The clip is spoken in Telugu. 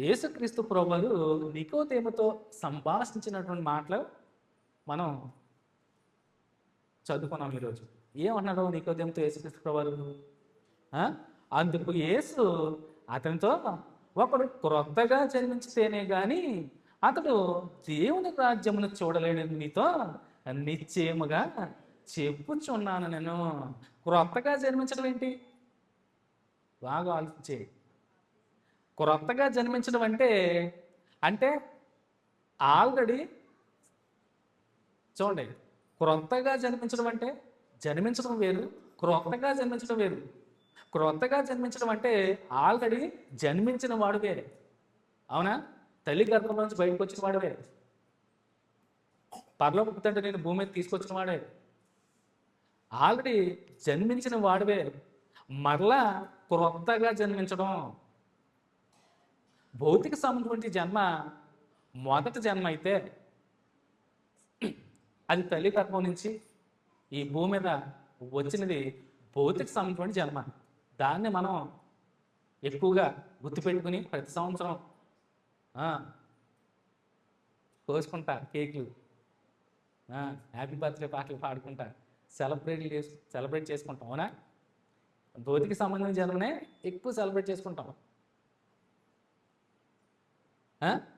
యేసుక్రీస్తు ప్రభులు నికోదేముతో సంభాషించినటువంటి మాటలు మనం చదువుకున్నాం ఈరోజు. ఏమన్నాడు నికోదేమతో యేసుక్రీస్తు ప్రభులు అందుకు యేసు అతనితో ఒకడు క్రొత్తగా జన్మించితేనే కానీ అతడు దేవుని రాజ్యమును చూడలేని నీతో నిశ్చయముగా చెప్పుచున్నాను నేను. క్రొత్తగా జన్మించడం ఏంటి? బాగా ఆలోచించే క్రొత్తగా జన్మించడం అంటే అంటే ఆల్రెడీ చూడండి క్రొత్తగా జన్మించడం అంటే జన్మించడం వేరు క్రొత్తగా జన్మించడం వేరు. క్రొత్తగా జన్మించడం అంటే ఆల్రెడీ జన్మించిన వాడు వేరే. అవునా? తల్లి గర్భం నుంచి బయటకు వచ్చిన వాడు వేరే. పర్లో పుట్టుతంటే నేను భూమి మీద తీసుకొచ్చిన వాడే. ఆల్రెడీ జన్మించిన వాడివే మరలా క్రొత్తగా జన్మించడం భౌతిక సంబంధమైన జన్మ మొదటి జన్మ అయితే అది తల్లి గర్భం నుంచి ఈ భూమి మీద వచ్చినది భౌతిక సంబంధమైన జన్మ. దాన్ని మనం ఎక్కువగా గుర్తుపెట్టుకుని ప్రతి సంవత్సరం కోసుకుంటా కేకులు హ్యాపీ బర్త్డే పాటలు పాడుకుంటా సెలబ్రేట్ చేసు సెలబ్రేట్ చేసుకుంటాం అవునా? భౌతిక సంబంధించిన జన్మనే ఎక్కువ సెలబ్రేట్ చేసుకుంటాం. Hã?